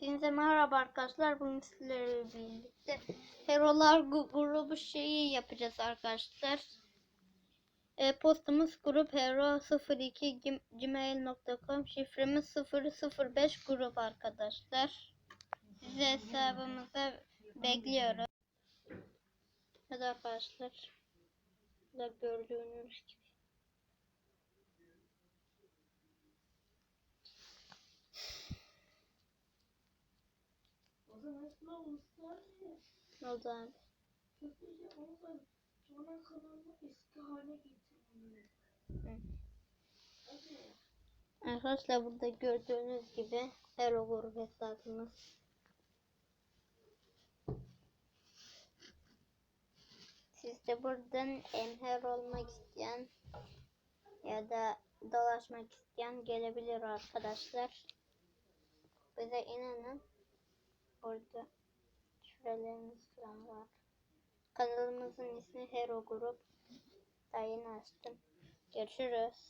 Hepinize merhaba arkadaşlar. Bugün sizlerle birlikte Herolar grubu şeyi yapacağız arkadaşlar. E-postamız grup hero02 gim- gmail.com şifremiz 005 grup arkadaşlar. Sizi hesabımıza bekliyorum. Hadi arkadaşlar. Burada gördüğünüz gibi. O zaman sınav ya. Ne oldu onu da sonra kanalını eski hale. Hadi. Arkadaşlar burada gördüğünüz gibi Hero grup hesabımız. Siz de buradan emher olmak isteyen ya da dolaşmak isteyen gelebilir arkadaşlar. Bize inanın. Burada şifrelerimiz falan var. Kanalımızın ismi Hero Grup. Daha açtım. Görüşürüz.